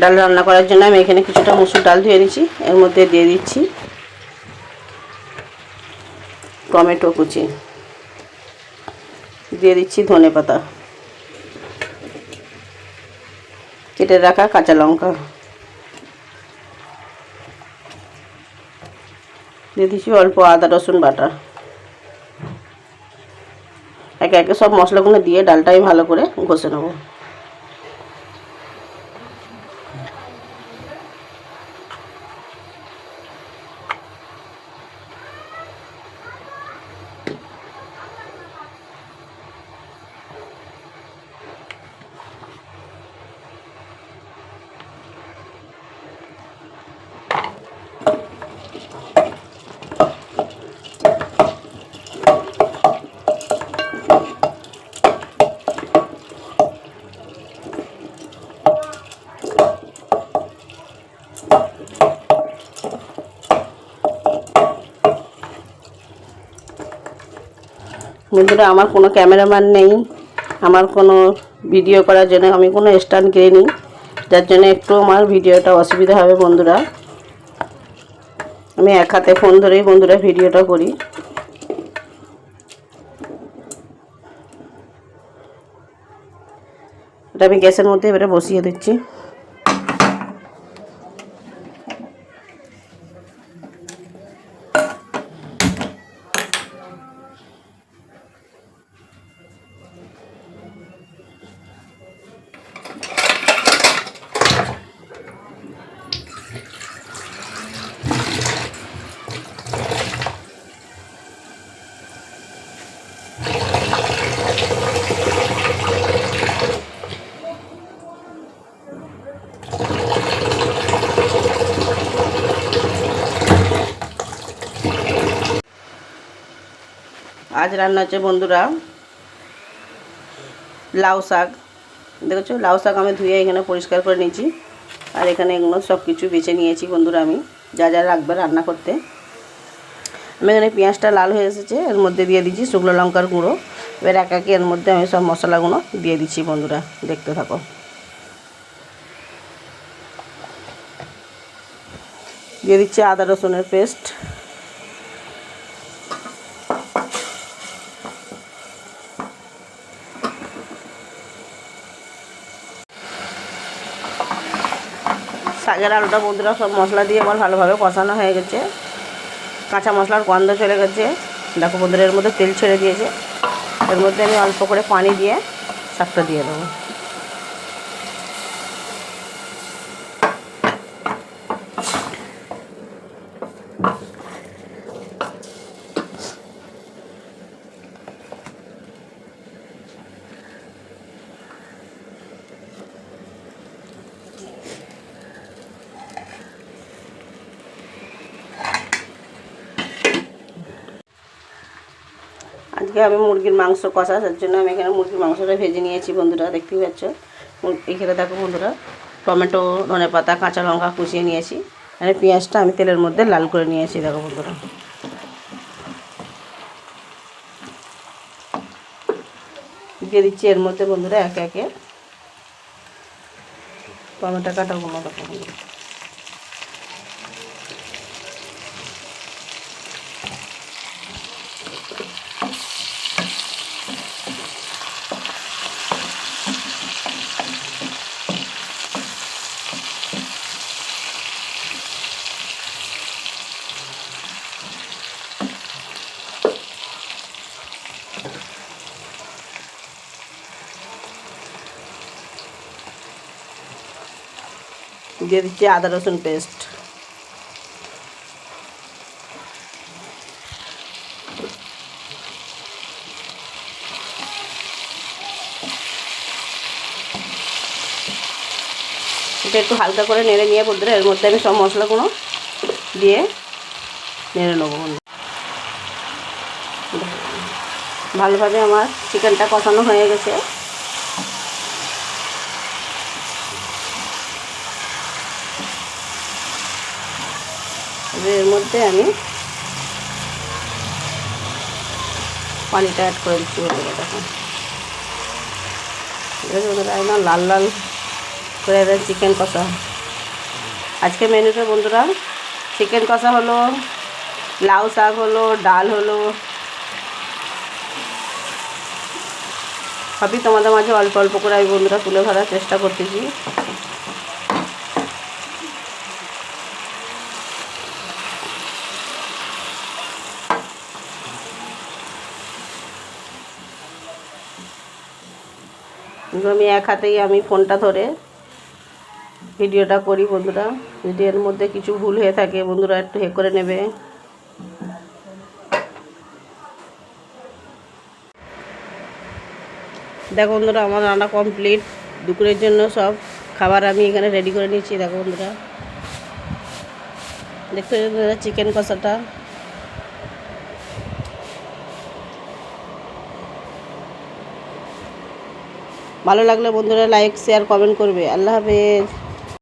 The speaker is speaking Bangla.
ডাল রান্না করার জন্য আমি এখানে কিছুটা মুসুর ডাল ধুয়ে নিচ্ছি এর মধ্যে দিয়ে দিচ্ছি টমেটো কুচি। দিয়ে দিচ্ছি ধনে পাতা। কেটে রাখা কাঁচা লঙ্কা। দিয়ে দিচ্ছি অল্প আদা, রসুন বাটা। একে একে সব মশলাগুলো দিয়ে ডালটাই ভালো করে ঘষে নেব। বন্ধুরা, আমার কোনো ক্যামেরাম্যান নেই। আমার কোনো ভিডিও করার জন্য আমি কোনো স্ট্যান্ড কিনিনি যার জন্য একটু আমার ভিডিওটা অসুবিধা হবে বন্ধুরা। আমি এক হাতে ফোন ধরেই বন্ধুরা ভিডিওটা করি। এটা আমি গ্যাসের মধ্যে এবারে বসিয়ে দিচ্ছি। আজ রান্না হচ্ছে বন্ধুরা লাউ শাক। দেখেছ? লাউ শাক আমি ধুয়ে এখানে পরিষ্কার করে নিয়েছি। আর এখানে এগুলো সব কিছু বেছে নিয়েছি বন্ধুরা আমি, যা যা রাখবে রান্না করতে। আমি এখানে পেঁয়াজটা লাল হয়ে এসেছে, এর মধ্যে দিয়ে দিচ্ছি শুকনো লঙ্কার গুঁড়ো। এবার এক একে এর মধ্যে আমি সব মশলাগুলো দিয়ে দিচ্ছি বন্ধুরা, দেখতে থাকো। দিয়ে দিচ্ছি আদা রসুনের পেস্ট। শাকের আলুটা বন্ধুরা সব মশলা দিয়ে আবার ভালোভাবে কষানো হয়ে গেছে। কাঁচা মশলার গন্ধ চলে গেছে। দেখো বন্ধুরা, এর মধ্যে তেল ছেড়ে দিয়েছে। এর মধ্যে আমি অল্প করে পানি দিয়ে শাকটা দিয়ে দেবো। আজকে আমি মুরগির মাংস কষা তার জন্য আমি এখানে মুরগির মাংসটা ভেজে নিয়েছি, বন্ধুরা, দেখতেই পাচ্ছ। এখানে দেখো, বন্ধুরা, টমেটো, ধনে পাতা, কাঁচা লঙ্কা কুচিয়ে নিয়েছি। এখানে পেঁয়াজটা আমি তেলের মধ্যে লাল করে নিয়েছি, দেখো, বন্ধুরা। দিয়ে দিচ্ছি এর মধ্যে, বন্ধুরা, একে একে। টমেটো কাটাগুলো দেখো, বন্ধুরা। দিয়ে দিচ্ছি আদা রসুন পেস্ট এটা একটু হালকা করে নেড়ে নিয়ে বন্ধুরা, এর মধ্যে আমি সব মশলাগুলো দিয়ে নেড়ে নেব ভালোভাবে আমার চিকেনটা কষানো হয়ে গেছে। এর মধ্যে আমি পানিটা অ্যাড করে দিচ্ছি বন্ধুরা বন্ধুরা একদম লাল লাল করে দেন চিকেন কষা। আজকে মেনুতে বন্ধুরা, চিকেন কষা হলো, লাউ শাক হলো, ডাল হলো সবই তোমাদের মাঝে অল্প অল্প করে আমি বন্ধুরা তুলে ধরার চেষ্টা করতেছি। আমি এক হাতেই আমি ফোনটা ধরে ভিডিওটা করি বন্ধুরা। যদি এর মধ্যে কিছু ভুল হয়ে থাকে, বন্ধুরা একটু হে করে নেবে। দেখো বন্ধুরা, আমার রান্না কমপ্লিট দুপুরের জন্য সব খাবার আমি এখানে রেডি করে নিয়েছি দেখো বন্ধুরা। দেখতে চিকেন কষাটা। ভালো লাগলে বন্ধুরা লাইক শেয়ার কমেন্ট করবে। আল্লাহ হাফেজ।